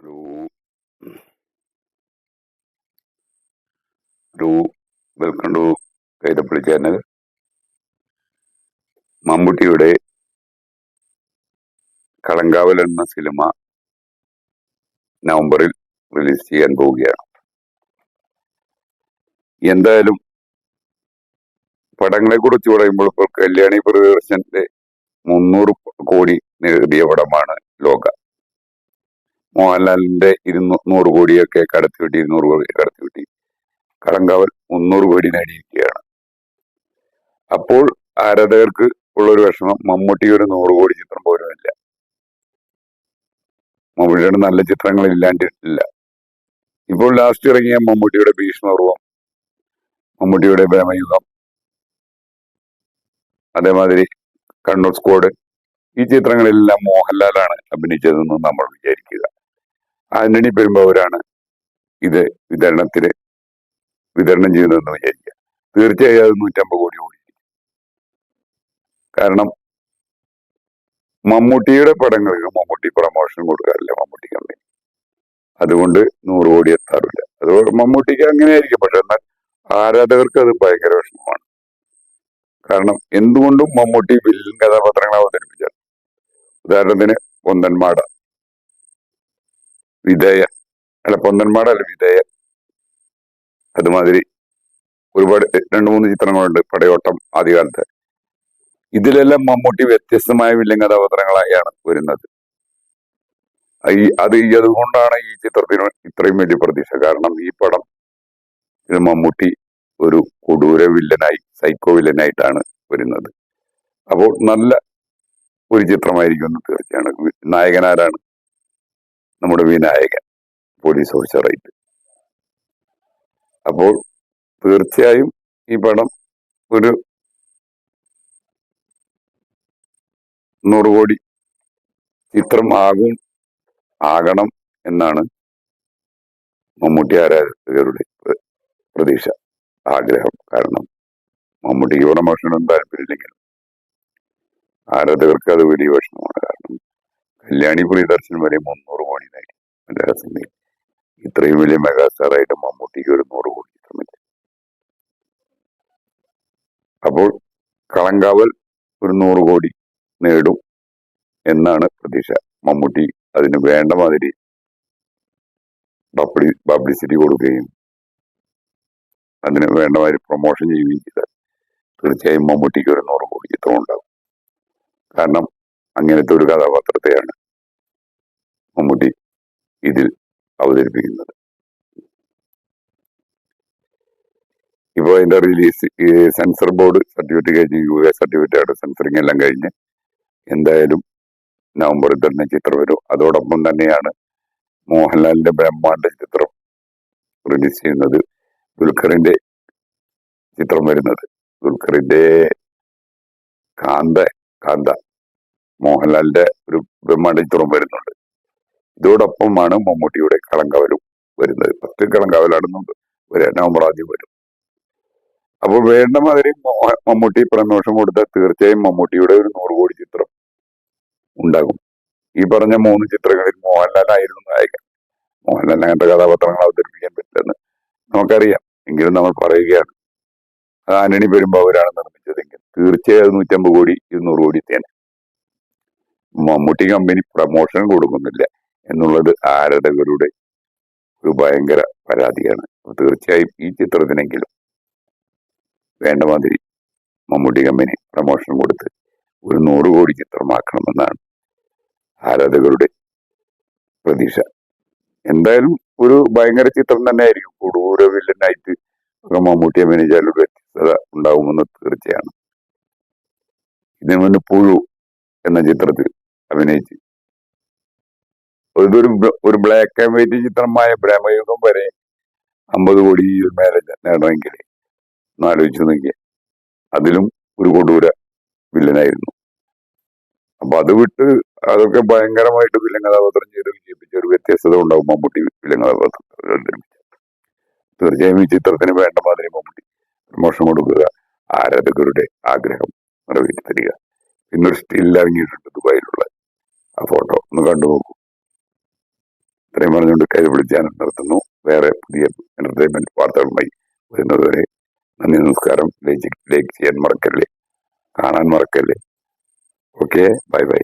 ഒരു ഒരു welcome to Kaithappally channel മമ്മൂട്ടിയുടെ കളങ്കാവൽ എന്ന സിനിമ നവംബറിൽ റിലീസ് ചെയ്യാൻ പോവുകയാണ്. എന്തായാലും പടങ്ങളെ കുറിച്ച് പറയുമ്പോൾ ഇപ്പോൾ കല്യാണി പ്രിയദർശന്റെ മുന്നൂറ് കോടി നേടിയ പടമാണ് ലോക. മോഹൻലാലിന്റെ ഇരുന്നൂ നൂറ് കോടിയൊക്കെ കടത്തിവിട്ടി ഇരുന്നൂറ് കോടി കടത്തിവിട്ടി. കടങ്കാവൽ മുന്നൂറ് കോടി നേടിയിരിക്കുകയാണ് അപ്പോൾ ആരാധകർക്ക് ഉള്ളൊരു വിഷമം മമ്മൂട്ടി ഒരു നൂറ് കോടി ചിത്രം പോലുമില്ല മമ്മൂട്ടിയുടെ നല്ല ചിത്രങ്ങൾ ഇല്ലാണ്ടിട്ടില്ല ഇപ്പോൾ ലാസ്റ്റ് ഇറങ്ങിയ മമ്മൂട്ടിയുടെ ഭീഷ്മപൂർവം മമ്മൂട്ടിയുടെ പ്രേമയുഗം അതേമാതിരി കണ്ണൂർ സ്ക്വാഡ് ഈ ചിത്രങ്ങളെല്ലാം മോഹൻലാലാണ് അഭിനയിച്ചതെന്ന് നമ്മൾ വിചാരിക്കുക. ആന്റണി പെരുമ്പാവൂരാണ് ഇത് വിതരണത്തിന് വിതരണം ചെയ്യുന്നതെന്ന് വിചാരിക്കുക. തീർച്ചയായും അത് നൂറ്റമ്പത് കോടി കൂടി കാരണം മമ്മൂട്ടിയുടെ പടങ്ങൾക്ക് മമ്മൂട്ടി പ്രൊമോഷൻ കൊടുക്കാറില്ല മമ്മൂട്ടി കമ്പനി അതുകൊണ്ട് നൂറ് കോടി എത്താറില്ല. അതുകൊണ്ട് മമ്മൂട്ടിക്ക് അങ്ങനെയായിരിക്കും. പക്ഷെ എന്നാൽ ആരാധകർക്ക് അത് ഭയങ്കര വിഷമമാണ്. കാരണം എന്തുകൊണ്ടും മമ്മൂട്ടി വില്ലൻ കഥാപാത്രങ്ങൾ അവതരിപ്പിച്ചാൽ. ഉദാഹരണത്തിന് പൊന്തന്മാട വിധേയ. അല്ല പൊന്തന്മാട അല്ല വിധേയ. അതുമാതിരി ഒരുപാട് രണ്ട് മൂന്ന് ചിത്രങ്ങളുണ്ട് പടയോട്ടം ആദ്യകാലത്ത്. ഇതിലെല്ലാം മമ്മൂട്ടി വ്യത്യസ്തമായ വില്ലൻ അവതരങ്ങളായാണ് വരുന്നത്. ഈ അത് ഈ അതുകൊണ്ടാണ് ഈ ചിത്രത്തിന് ഇത്രയും വലിയ പ്രതീക്ഷ. കാരണം ഈ പടം ഇത് മമ്മൂട്ടി ഒരു കൊടൂര വില്ലനായി സൈക്കോ വില്ലനായിട്ടാണ് വരുന്നത്. അപ്പോൾ നല്ല ഒരു ചിത്രമായിരിക്കും എന്ന് തീർച്ചയാണ് നായകൻ ആരാണ് നമ്മുടെ വിനായകൻ പോലീസ് ഓഫീസറായിട്ട് അപ്പോൾ തീർച്ചയായും ഈ പടം ഒരു നൂറ് കോടി ചിത്രം ആകും ആകണം എന്നാണ് മമ്മൂട്ടി ആരാധകരുടെ പ്ര- പ്രതീക്ഷ ആഗ്രഹം. കാരണം മമ്മൂട്ടിക്ക് പ്രമോഷനൊന്നും താല്പര്യമില്ലെങ്കിൽ ആരാധകർക്ക് അത് വലിയ വിഷമമാണ്. കാരണം കല്യാണി ദർശനം വരെ മുന്നൂറ് സിനിമയിൽ ഇത്രയും വലിയ മെഗാസ്റ്റാറായിട്ട് മമ്മൂട്ടിക്ക് ഒരു നൂറ് കോടി ചിത്രമില്ല അപ്പോൾ കളങ്കാവൽ ഒരു നൂറ് കോടി നേടും എന്നാണ് പ്രതീക്ഷ. മമ്മൂട്ടി അതിന് വേണ്ട മാതിരി പബ്ലി പബ്ലിസിറ്റി കൊടുക്കുകയും അതിന് വേണ്ട മാതിരി പ്രൊമോഷൻ ചെയ്യുകയും ചെയ്താൽ തീർച്ചയായും മമ്മൂട്ടിക്ക് ഒരു നൂറ് കോടി ചിത്രം ഉണ്ടാകും. കാരണം അങ്ങനത്തെ ഒരു കഥാപാത്രത്തെയാണ് മമ്മൂട്ടി ഇതിൽ അവതരിപ്പിക്കുന്നത്. ഇപ്പോൾ അതിന്റെ റിലീസ് സെൻസർ ബോർഡ് സർട്ടിഫിക്കറ്റ് കഴിഞ്ഞ് യു എ സർട്ടിഫിക്കറ്റ് സെൻസറിങ് എല്ലാം കഴിഞ്ഞ് എന്തായാലും നവംബറിൽ തന്നെ ചിത്രം വരും. അതോടൊപ്പം തന്നെയാണ് മോഹൻലാലിന്റെ ബ്രഹ്മാണ്ട ചിത്രം റിലീസ് ചെയ്യുന്നത്. ദുൽഖറിന്റെ ചിത്രം വരുന്നത്. ദുൽഖറിന്റെ കാന്ത കാന്ത. മോഹൻലാലിന്റെ ഒരു ബ്രഹ്മാണ്ട ചിത്രം വരുന്നുണ്ട്. ഇതോടൊപ്പമാണ് മമ്മൂട്ടിയുടെ കളങ്കാവലും വരുന്നത്. പത്ത് കളങ്കാവലാണെന്നുണ്ട്. നവംബർ ആദ്യം വരും. അപ്പോൾ വേണ്ട മാതിരി മമ്മൂട്ടി പ്രമോഷൻ കൊടുത്താൽ തീർച്ചയായും മമ്മൂട്ടിയുടെ ഒരു നൂറ് കോടി ചിത്രം ഉണ്ടാകും. ഈ പറഞ്ഞ മൂന്ന് ചിത്രങ്ങളിൽ മോഹൻലാലായിരുന്നു നായകൻ. മോഹൻലാലിന് അങ്ങനത്തെ കഥാപാത്രങ്ങൾ അവതരിപ്പിക്കാൻ പറ്റില്ലെന്ന് നമുക്കറിയാം. എങ്കിലും നമ്മൾ പറയുകയാണ്. അത് ആന്റണി പെരുമ്പാവൂരാണ് നിർമ്മിച്ചതെങ്കിൽ തീർച്ചയായും നൂറ്റമ്പത് കോടി ഇരുന്നൂറ് കോടി തന്നെ മമ്മൂട്ടി കമ്പനി പ്രമോഷൻ കൊടുക്കുന്നില്ല. എന്നുള്ളത് ആരാധകരുടെ ഒരു ഭയങ്കര പരാതിയാണ്. തീർച്ചയായും ഈ ചിത്രത്തിനെങ്കിലും വേണ്ട മാതിരി മമ്മൂട്ടി കമ്പനി പ്രമോഷൻ കൊടുത്ത് ഒരു നൂറ് കോടി ചിത്രമാക്കണമെന്നാണ് ആരാധകരുടെ പ്രതീക്ഷ. എന്തായാലും ഒരു ഭയങ്കര ചിത്രം തന്നെ ആയിരിക്കും കൊടൂര വില്ലനായിട്ട് മമ്മൂട്ടിയെ മമ്മൂട്ടി അഭിനയിച്ചാൽ ഒരു വ്യത്യസ്തത ഉണ്ടാവുമെന്ന് തീർച്ചയാണ്. ഇതിനു മുന്നേ പുഴു എന്ന ചിത്രത്തിൽ അഭിനയിച്ച് ബ്ല- ഒരു ബ്ലാക്ക് ആൻഡ് വൈറ്റ് ചിത്രമായ ബ്രഹ്മയുഗം വരെ അമ്പത് കോടി മേലെ നേടണമെങ്കിൽ ആലോചിച്ചു നോക്കിയ. അതിലും ഒരു കൊടൂര വില്ലനായിരുന്നു അപ്പൊ അത് വിട്ട് അതൊക്കെ ഭയങ്കരമായിട്ട് വില്ലൻ കഥാപാത്രം ചെയ്ത് വിജയിപ്പിച്ച ഒരു വ്യത്യസ്തത ഉണ്ടാവും മമ്മൂട്ടി വില്ലൻ കഥാപാത്രം. തീർച്ചയായും ഈ ചിത്രത്തിന് വേണ്ട മാതിരി മമ്മൂട്ടി പ്രമോഷൻ കൊടുക്കുക ആരാധകരുടെ ആഗ്രഹം നിറവേറ്റി തരിക. ഇന്നൊരു സ്റ്റിൽ ഇറങ്ങിയിട്ടുണ്ട് ദുബായിലുള്ള ആ ഫോട്ടോ ഒന്ന് കണ്ടു നോക്കൂ. ഇത്രയും പറഞ്ഞുകൊണ്ട് കൈ വിളിച്ചാൻ നിർത്തുന്നു. വേറെ പുതിയ എന്റർടൈൻമെന്റ് വാർത്തകളുമായി വരുന്നതുവരെ നന്ദി നമസ്കാരം. ലൈക്ക് ചെയ്യാൻ മറക്കല്ലേ കാണാൻ മറക്കല്ലേ ഓക്കെ ബൈ ബൈ